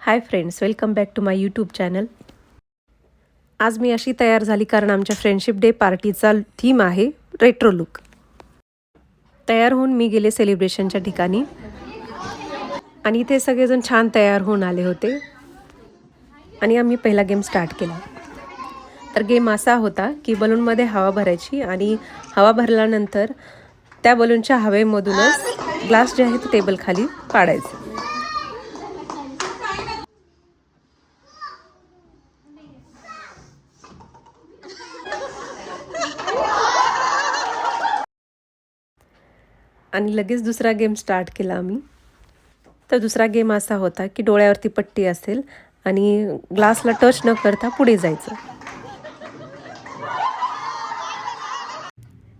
Hi friends welcome back to my YouTube channel आज मी अशी तयार झाली कारण आमच्या फ्रेंडशिप डे पार्टीचा थीम आहे रेट्रो लुक तयार होऊन मी गेले सेलिब्रेशनच्या ठिकाणी. आणि इथे सगळेजण छान तयार होऊन आले होते. आणि आम्ही पहिला गेम स्टार्ट केला. तर गेम असा होता की बलूनमध्ये हवा भरायची आणि हवा भरल्यानंतर त्या बलूनच्या हवेमधूनच ग्लास जे आहे ते टेबलखाली पाडायचं. आणि लगेच दुसरा गेम स्टार्ट केला आम्ही. तर दुसरा गेम असा होता की डोळ्यावरती पट्टी असेल आणि ग्लासला टच न करता पुढे जायचं.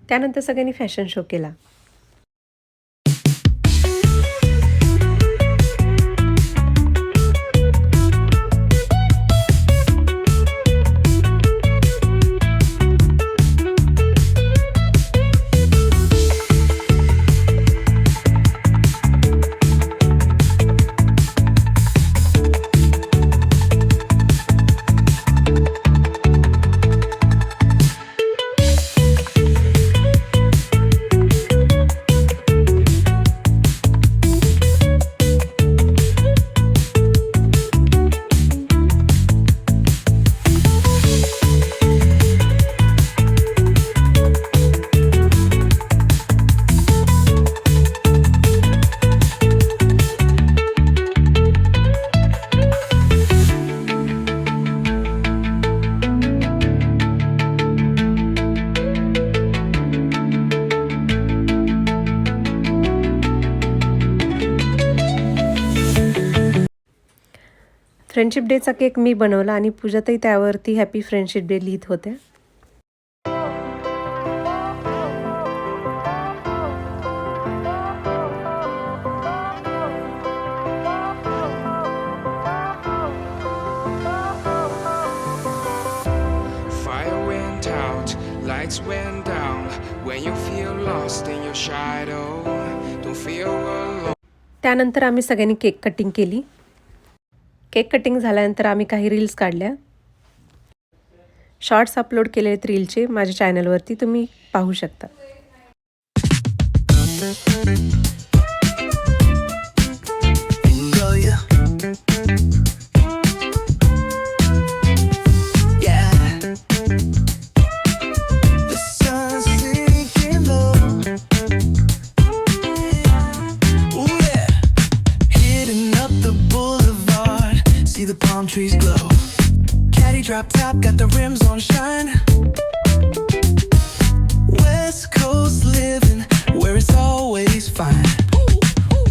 त्यानंतर सगळ्यांनी फॅशन शो केला. फ्रेंडशिप डेचा केक मी बनवला आणि पूजातही त्यावरती हॅपी फ्रेंडशिप डे लिहित होते त्यानंतर आम्ही सगळ्यांनी केक कटिंग केली. केक कटिंग झाल्यानंतर आम्ही काही रील्स काढल्या. शॉर्ट्स अपलोड केले आहेत रीलचे माझ्या चॅनलवरती तुम्ही पाहू शकता. See the palm trees glow. Caddy drop top, got the rims on shine. West Coast living, where it's always fine.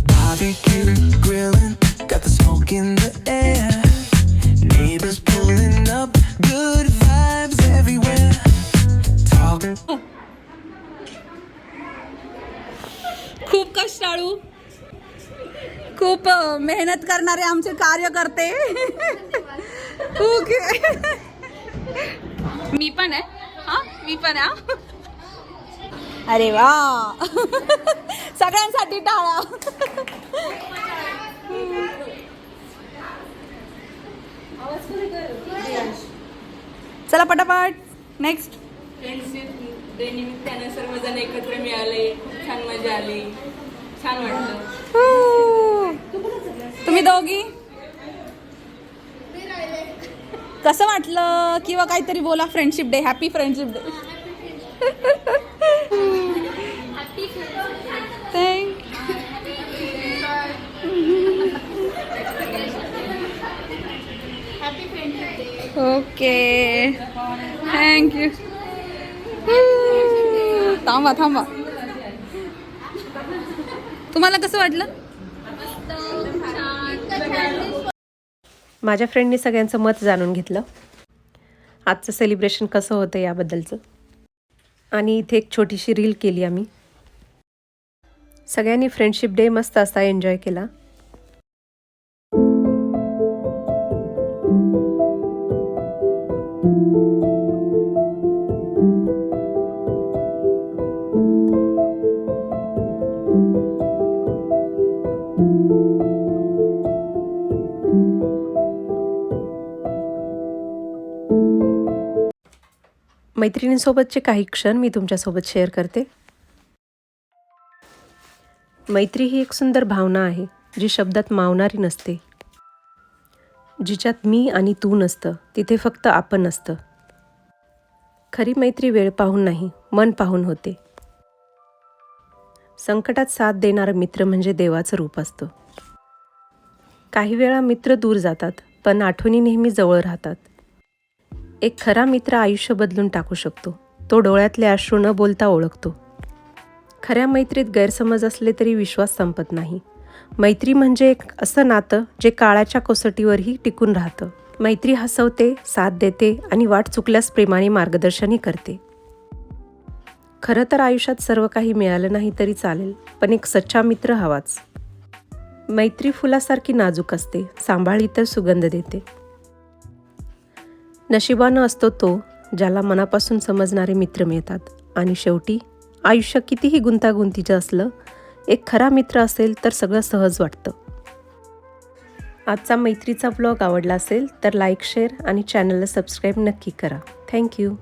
Barbecue, grilling, got the smoke in the air. Neighbors pulling up, good vibes everywhere. Talk. खूप कष्टाळू खूप मेहनत करणारे आमचे कार्यकर्ते. Okay. मी पण आहे. हा मी पण आहे हा. अरे वा. सगळ्यांसाठी टाळा. चला पटापट. नेक्स्ट फ्रेंडशिप निमित्तानं सर्वजण एकत्र मिळाले. खूप छान मजा आली. छान वाटलं. तुम्ही दोघी? कसं वाटलं? किंवा काहीतरी बोला friendship day happy friendship day thank okay thank you थांबा थांबा. तुम्हाला कसं वाटलं? माझ्या फ्रेंडनी सगळ्यांचं मत जाणून घेतलं. आजचं सेलिब्रेशन कसं होतं याबद्दलचं? आणि इथे एक छोटीशी रील केली आम्ही. सगळ्यांनी फ्रेंडशिप डे मस्त असा एन्जॉय केला. मैत्रिणींसोबतचे काही क्षण मी तुमच्यासोबत शेअर करते. मैत्री ही एक सुंदर भावना आहे जी शब्दात मावणारी नसते. जिच्यात मी आणि तू नसतं तिथे फक्त आपण असतं. खरी मैत्री वेळ पाहून नाही मन पाहून होते. संकटात साथ देणारा मित्र म्हणजे देवाचं रूप असतं. काही वेळा मित्र दूर जातात पण आठवणी नेहमी जवळ राहतात. एक खरा मित्र आयुष्य बदलून टाकू शकतो. तो डोळ्यातले अश्रू न बोलता ओळखतो. खऱ्या मैत्रीत गैरसमज असले तरी विश्वास संपत नाही. मैत्री म्हणजे एक असं नातं जे काळाच्या कोसटीवरही टिकून राहतं. मैत्री हसवते साथ देते आणि वाट चुकल्यास प्रेमाने मार्गदर्शनही करते. खरं तर आयुष्यात सर्व काही मिळालं नाही तरी चालेल पण एक सच्चा मित्र हवाच. मैत्री फुलासारखी नाजूक असते सांभाळी तर सुगंध देते. नशिबानं असतो तो ज्याला मनापासून समजणारे मित्र मिळतात. आणि शेवटी आयुष्य कितीही गुंतागुंतीचं असलं एक खरा मित्र असेल तर सगळं सहज वाटतं. आजचा मैत्रीचा ब्लॉग आवडला असेल तर लाईक शेअर आणि चॅनलला सबस्क्राईब नक्की करा. थँक्यू